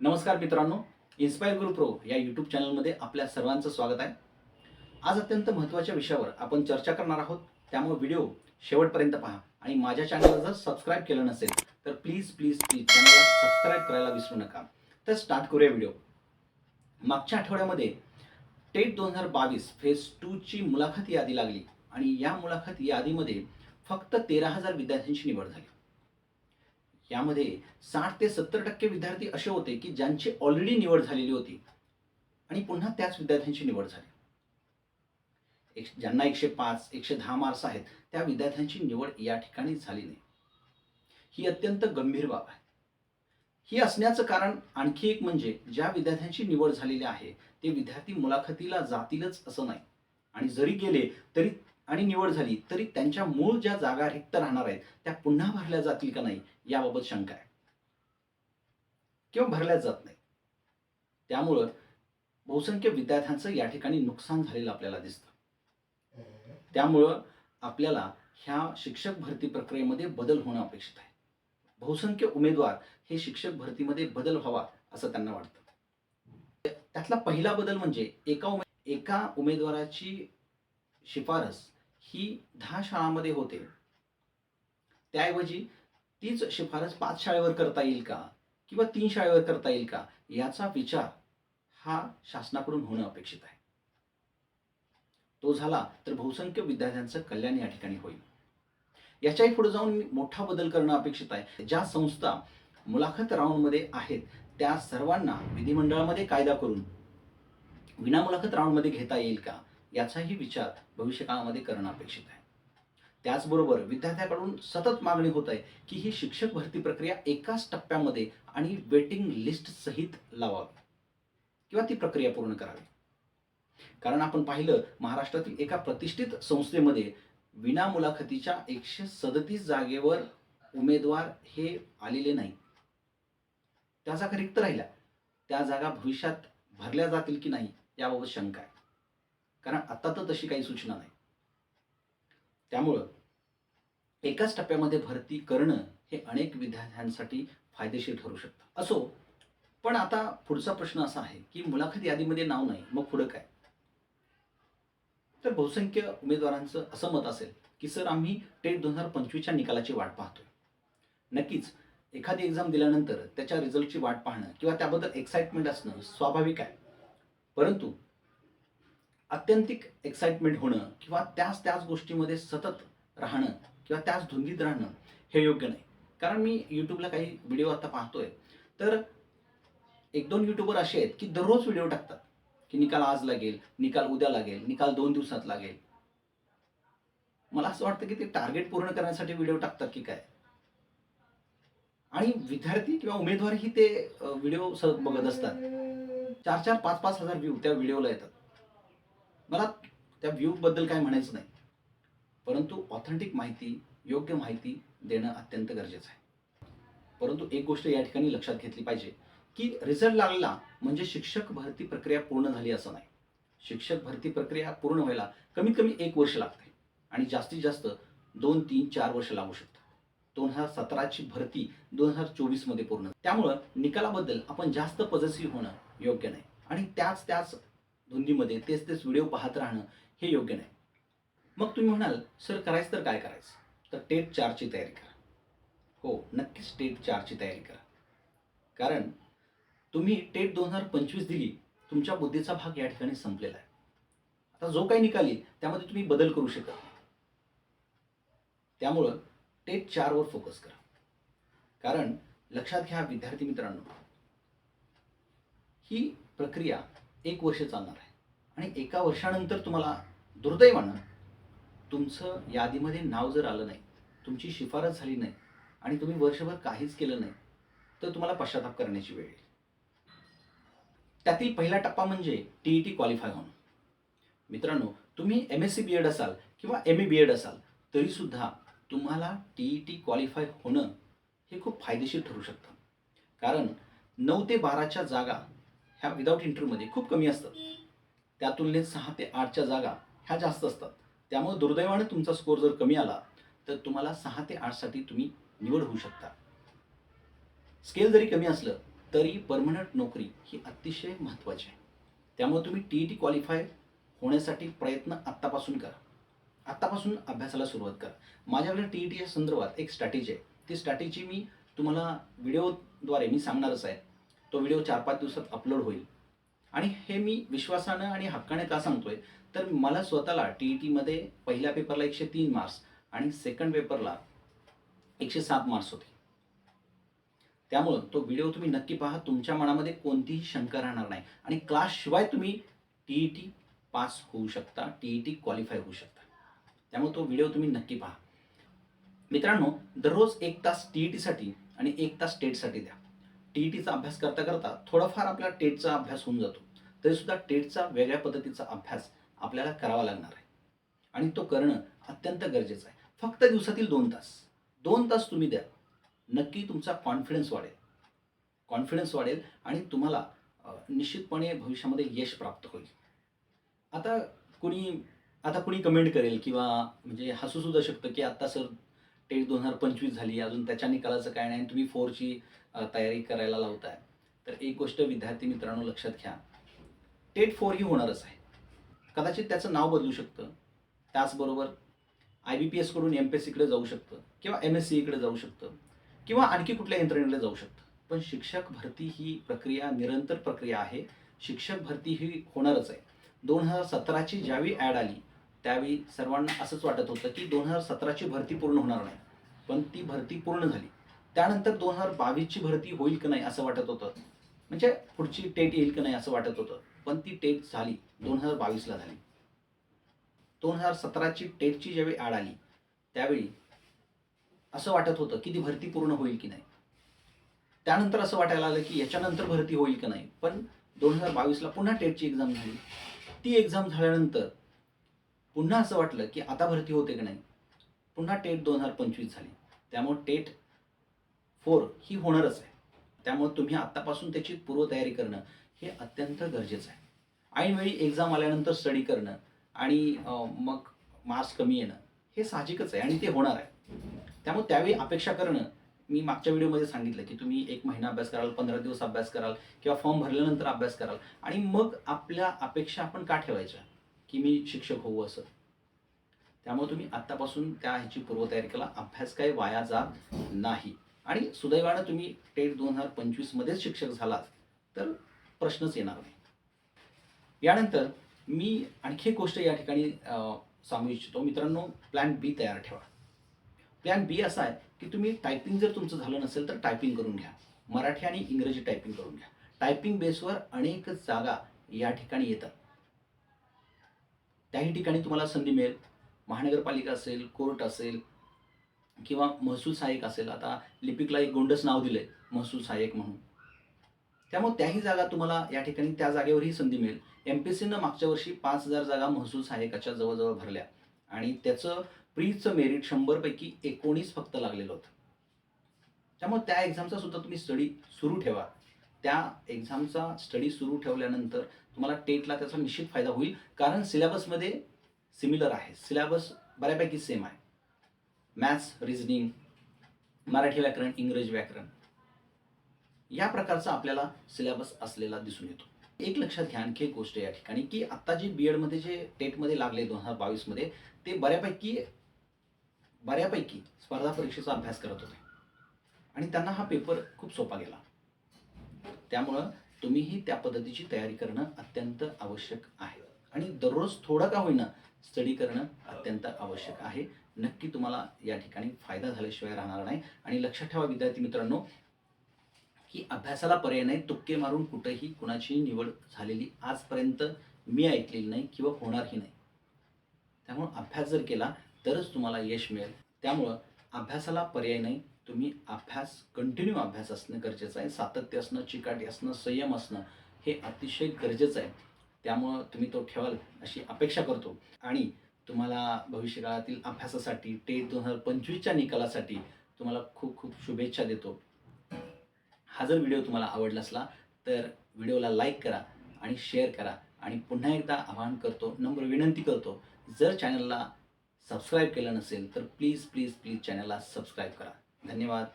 नमस्कार मित्रांनो इन्स्पायर गुरु प्रो या यूट्यूब चॅनलमध्ये आपल्या सर्वांचं स्वागत आहे. आज अत्यंत महत्त्वाच्या विषयावर आपण चर्चा करणार आहोत. त्यामुळे व्हिडिओ शेवटपर्यंत पहा आणि माझ्या चॅनलला जर सबस्क्राईब केलं नसेल तर प्लीज प्लीज प्लीज चॅनलला सबस्क्राईब करायला विसरू नका. तर स्टार्ट करूया व्हिडिओ मागच्या आठवड्यामध्ये टेट दोन हजार बावीस फेज टूची मुलाखत यादी लागली आणि या मुलाखत यादीमध्ये फक्त तेरा हजार विद्यार्थ्यांची निवड झाली. यामध्ये साठ ते सत्तर टक्के विद्यार्थी असे होते की ज्यांची ऑलरेडी निवड झालेली होती. आणि पुन्हा त्याच विद्यार्थ्यांची निवड झाली. एक ज्यांना एकशे पाच एकशे दहा मार्क्स आहेत त्या विद्यार्थ्यांची निवड या ठिकाणी झाली नाही. ही अत्यंत गंभीर बाब आहे. ही असण्याचं कारण आणखी एक म्हणजे ज्या विद्यार्थ्यांची निवड झालेली आहे ते विद्यार्थी मुलाखतीला जातीलच असं नाही. आणि जरी गेले तरी आणि निवड झाली तरी त्यांच्या मूळ ज्या जागा रिक्त राहणार आहेत त्या पुन्हा भरल्या जातील का नाही याबाबत शंका आहे. किंवा भरल्या जात नाही. त्यामुळं बहुसंख्य विद्यार्थ्यांचं या ठिकाणी नुकसान झालेलं आपल्याला दिसतं. त्यामुळं आपल्याला ह्या शिक्षक भरती प्रक्रियेमध्ये बदल होणं अपेक्षित आहे. बहुसंख्य उमेदवार हे शिक्षक भरतीमध्ये बदल व्हावा असं त्यांना वाटतं. त्यातला पहिला बदल म्हणजे एका उमे एका उमेदवाराची शिफारस ही दहा शाळांमध्ये होते. त्याऐवजी तीच शिफारस पाच शाळेवर करता येईल का? किंवा तीन शाळेवर करता येईल का? याचा विचार हा शासनाकडून होणं अपेक्षित आहे. तो झाला तर बहुसंख्य विद्यार्थ्यांचं कल्याण या ठिकाणी होईल. याच्याही पुढे जाऊन मोठा बदल करणं अपेक्षित आहे. ज्या संस्था मुलाखत राऊंडमध्ये आहेत त्या सर्वांना विधिमंडळामध्ये कायदा करून विना मुलाखत राऊंडमध्ये घेता येईल का? याचाही विचार भविष्यकाळामध्ये करणं अपेक्षित आहे. त्याचबरोबर विद्यार्थ्याकडून सतत मागणी होत आहे की ही शिक्षक भरती प्रक्रिया एकाच टप्प्यामध्ये आणि वेटिंग लिस्ट सहित लावावी किंवा ती प्रक्रिया पूर्ण करावी. कारण आपण पाहिलं महाराष्ट्रातील एका प्रतिष्ठित संस्थेमध्ये विना मुलाखतीच्या एकशे सदतीस जागेवर उमेदवार हे आलेले नाही. त्या जागा रिक्त राहिल्या. त्या जागा भविष्यात भरल्या जातील की नाही याबाबत शंका आहे. कारण आता तर तशी काही सूचना नाही. त्यामुळं एकाच टप्प्यामध्ये भरती करणं हे अनेक विद्यार्थ्यांसाठी फायदेशीर ठरू शकतं. असो पण आता पुढचा प्रश्न असा आहे की मुलाखत यादीमध्ये नाव नाही मग पुढं काय? तर बहुसंख्य उमेदवारांचं असं मत असेल की सर आम्ही टेट दोन हजार पंचवीसच्या निकालाची वाट पाहतोय. नक्कीच एखादी एक्झाम दिल्यानंतर त्याच्या रिझल्टची वाट पाहणं किंवा त्याबद्दल एक्साइटमेंट असणं स्वाभाविक आहे. परंतु अत्यंतिक एक्साइटमेंट होणं किंवा त्याच त्याच गोष्टीमध्ये सतत राहणं किंवा त्याच धुंदीत राहणं हे योग्य नाही. कारण मी यूट्यूबला काही व्हिडिओ आता पाहतोय. तर एक दोन यूट्यूबर असे आहेत की दररोज व्हिडिओ टाकतात. की निकाल आज लागेल निकाल उद्या लागेल निकाल दोन दिवसात लागेल. मला असं वाटतं की ते टार्गेट पूर्ण करण्यासाठी व्हिडिओ टाकतात की काय? आणि विद्यार्थी किंवा उमेदवारही ते व्हिडिओ सतत बघत असतात. चार चार पाच पाच हजार व्ह्यू त्या व्हिडिओला येतात. मला त्या व्ह्यूबद्दल काय म्हणायचं नाही. परंतु ऑथेंटिक माहिती योग्य माहिती देणं अत्यंत गरजेचं आहे. परंतु एक गोष्ट या ठिकाणी लक्षात घेतली पाहिजे की रिझल्ट लागला म्हणजे शिक्षक भरती प्रक्रिया पूर्ण झाली असं नाही. शिक्षक भरती प्रक्रिया पूर्ण व्हायला कमीत कमी एक वर्ष लागते आणि जास्तीत जास्त दोन तीन चार वर्ष लागू शकतात. दोन हजार सतराची भरती दोन हजार चोवीसमध्ये पूर्ण त्यामुळं निकालाबद्दल आपण जास्त पॉझिटिव्ह होणं योग्य नाही. आणि त्याच त्याच धुंदीमध्ये तेच तेच व्हिडिओ पाहत राहणं हे योग्य नाही. मग तुम्ही म्हणाल सर करायचं तर काय करायचं? तर टेट चारची तयारी करा. हो नक्कीच टेट चारची तयारी करा. कारण तुम्ही टेट दोन हजार पंचवीस दिली तुमच्या बुद्धीचा भाग या ठिकाणी संपलेला आहे. आता जो काही निकाली त्यामध्ये तुम्ही बदल करू शकत नाही. त्यामुळं टेट चारवर फोकस करा. कारण लक्षात घ्या विद्यार्थी मित्रांनो ही प्रक्रिया एक वर्ष चालणार आहे. आणि एका वर्षानंतर तुम्हाला दुर्दैवानं तुमचं यादीमध्ये नाव जर आलं नाही तुमची शिफारस झाली नाही आणि तुम्ही वर्षभर काहीच केलं नाही तर तुम्हाला पश्चाताप करण्याची वेळ येईल. त्यातील पहिला टप्पा म्हणजे टी ई टी क्वालिफाय होणं. मित्रांनो तुम्ही M S C B Ed असाल किंवा एम ए बी एड असाल तरीसुद्धा तुम्हाला टी ई टी क्वालिफाय होणं हे खूप फायदेशीर ठरू शकतं. कारण नऊ ते बाराच्या जागा ह्या विदाऊट इंटरव्ह्यूमध्ये खूप कमी असतात. त्या तुलनेत सहा ते आठच्या जागा ह्या जास्त असतात. त्यामुळे दुर्दैवाने तुमचा स्कोर जर कमी आला तर तुम्हाला सहा ते आठसाठी तुम्ही निवड होऊ शकता. स्केल जरी कमी असलं तरी परमनंट नोकरी ही अतिशय महत्त्वाची आहे. त्यामुळे तुम्ही टी ई टी क्वालिफाय होण्यासाठी प्रयत्न आत्तापासून करा. आत्तापासून अभ्यासाला सुरुवात करा. माझ्याकडे टी ई टीच्या संदर्भात एक स्ट्रॅटेजी आहे. ती स्ट्रॅटेजी मी तुम्हाला व्हिडिओद्वारे मी सांगणारच आहे. तो व्हिडिओ चार पाच दिवसात अपलोड होईल. आणि हे मी विश्वासानं आणि हक्काने का सांगतोय? तर मला स्वतःला टी ई टीमध्ये पहिल्या पेपरला एकशे तीन मार्क्स आणि सेकंड पेपरला एकशे सात मार्क्स होते. त्यामुळं तो व्हिडिओ तुम्ही नक्की पहा तुमच्या मनामध्ये कोणतीही शंका राहणार नाही. आणि क्लासशिवाय तुम्ही टी ई टी पास होऊ शकता टी ई टी क्वालिफाय होऊ शकता. त्यामुळे तो व्हिडिओ तुम्ही नक्की पहा. मित्रांनो दररोज एक तास टी ई टीसाठी आणि एक तास स्टेटसाठी द्या. टी ई टीचा अभ्यास करता करता थोडाफार आपला टेटचा अभ्यास होऊन जातो. तरीसुद्धा टेटचा वेगळ्या पद्धतीचा अभ्यास आपल्याला करावा लागणार आहे. आणि तो करणं अत्यंत गरजेचं आहे. फक्त दिवसातील दोन तास. दोन तास तुम्ही द्या. नक्की तुमचा कॉन्फिडन्स वाढेल. कॉन्फिडन्स वाढेल आणि तुम्हाला निश्चितपणे भविष्यामध्ये यश प्राप्त होईल. आता कुणी आता कुणी कमेंट करेल किंवा म्हणजे हसूसुद्धा शकतं की आत्ता सर एक दोन हजार पंचवीस झाली अजून त्याच्या निकालाचं काय नाही तुम्ही फोरची तयारी करायला लावताय. तर एक गोष्ट विद्यार्थी मित्रांनो लक्षात घ्या. टेट फोर ही होणारच आहे. कदाचित त्याचं नाव बदलू शकतं. त्याचबरोबर आय बी पी एसकडून एम पी एस सीकडे जाऊ शकतं किंवा एम एस सीकडे जाऊ शकतं किंवा आणखी कुठल्या यंत्रणेकडे जाऊ शकतं. पण शिक्षक भरती ही प्रक्रिया निरंतर प्रक्रिया आहे. शिक्षक भरती ही होणारच आहे. दोन हजार सतराची ज्यावेळी ॲड आली त्यावेळी सर्वांना असंच वाटत होतं की दोन हजार सतराची भरती पूर्ण होणार नाही. पण ती भरती पूर्ण झाली. त्यानंतर दोन हजार बावीसची भरती होईल की नाही असं वाटत होतं. म्हणजे पुढची टेट येईल की नाही असं वाटत होतं. पण ती टेट झाली. दोन हजार बावीसला झाली. दोन हजार सतराची टेटची ज्यावेळी आड आली त्यावेळी असं वाटत होतं की ती भरती पूर्ण होईल की नाही. त्यानंतर असं वाटायला आलं की याच्यानंतर भरती होईल की नाही. पण दोन हजार बावीसला पुन्हा टेटची एक्झाम झाली. ती एक्झाम झाल्यानंतर पुन्हा असं वाटलं की आता भरती होते की नाही. पुन्हा टेट दोन हजार पंचवीस झाली. त्यामुळे टेट फोर ही होणारच आहे. त्यामुळे तुम्ही आत्तापासून त्याची पूर्वतयारी करणं हे अत्यंत गरजेचं आहे. ऐनवेळी एक्झाम आल्यानंतर स्टडी करणं आणि मग मार्क्स कमी येणं हे साहजिकच आहे आणि ते होणार आहे. त्यामुळे त्यावेळी अपेक्षा करणं मी मागच्या व्हिडिओमध्ये सांगितलं की तुम्ही एक महिना अभ्यास कराल पंधरा दिवस अभ्यास कराल किंवा फॉर्म भरल्यानंतर अभ्यास कराल आणि मग आपल्या अपेक्षा आपण का ठेवायच्या? की मी शिक्षक होऊ असं. त्यामुळे तुम्ही आत्तापासून त्या ह्याची पूर्वतयारी केला. अभ्यास काही वाया जात नाही. आणि सुदैवानं तुम्ही टेट दोन हजार पंचवीसमध्येच शिक्षक झालात तर प्रश्नच येणार नाही. यानंतर मी आणखी एक गोष्ट या ठिकाणी सांगू इच्छितो. मित्रांनो प्लॅन बी तयार ठेवा. प्लॅन बी असा आहे की तुम्ही टायपिंग जर तुमचं झालं नसेल तर टायपिंग करून घ्या. मराठी आणि इंग्रजी टायपिंग करून घ्या. टायपिंग बेसवर अनेक जागा या ठिकाणी येतात. त्याही ठिकाणी तुम्हाला संधी मिळेल. महानगरपालिका असेल कोर्ट असेल किंवा महसूल सहाय्यक असेल. आता लिपिकला एक गोंडस नाव दिलंय महसूल सहाय्यक म्हणून. त्यामुळे त्याही जागा तुम्हाला या ठिकाणी त्या जागेवरही संधी मिळेल. एम पी सीनं मागच्या वर्षी पाच हजार जागा महसूल सहाय्यकाच्या जवळजवळ भरल्या. आणि त्याचं प्रीचं मेरिट शंभरपैकी एकोणीस फक्त लागलेलं होतं. त्यामुळे त्या एक्झामचा सुद्धा तुम्ही स्टडी सुरू ठेवा. त्या एक्झामचा स्टडी सुरू ठेवल्यानंतर तुम्हाला टेटला त्याचा निश्चित फायदा होईल. कारण सिलेबसमध्ये सिमिलर आहे. सिलेबस बऱ्यापैकी सेम आहे. मॅथ्स रिझनिंग मराठी व्याकरण इंग्रजी व्याकरण. या प्रकारचा आपल्याला सिलेबस असलेला दिसून येतो. एक लक्षात घ्या आणखी एक गोष्ट या ठिकाणी की आत्ता जे बी एडमध्ये जे टेटमध्ये लागले दोन हजार बावीसमध्ये ते बऱ्यापैकी बऱ्यापैकी स्पर्धा परीक्षेचा अभ्यास करत होते. आणि त्यांना हा पेपर खूप सोपा गेला. त्यामुळं तुम्हीही त्या पद्धतीची तयारी करणं अत्यंत आवश्यक आहे. आणि दररोज थोडं का होईना स्टडी करणं अत्यंत आवश्यक आहे. नक्की तुम्हाला या ठिकाणी फायदा झाल्याशिवाय राहणार नाही. आणि लक्षात ठेवा विद्यार्थी मित्रांनो की अभ्यासाला पर्याय नाही तुक्के मारून कुठेही कुणाची निवड झालेली आजपर्यंत मी ऐकलेली नाही किंवा होणारही नाही. त्यामुळं अभ्यास जर केला तरच तुम्हाला यश मिळेल. त्यामुळं अभ्यासाला पर्याय नाही. तुम्ही अभ्यास कंटिन्यू अभ्यास असणं गरजेचं आहे. सातत्य असणं चिकाटी असणं संयम असणं हे अतिशय गरजेचं आहे. त्यामुळं तुम्ही तो ठेवाल अशी अपेक्षा करतो. आणि तुम्हाला भविष्यकाळातील अभ्यासासाठी टेट दोन हजार पंचवीसच्या निकालासाठी तुम्हाला खूप खूप शुभेच्छा देतो. हा जर व्हिडिओ तुम्हाला आवडला असला तर व्हिडिओला लाईक करा आणि शेअर करा. आणि पुन्हा एकदा आवाहन करतो नम्र विनंती करतो जर चॅनलला सबस्क्राईब केलं नसेल तर प्लीज प्लीज प्लीज चॅनलला सबस्क्राईब करा. धन्यवाद.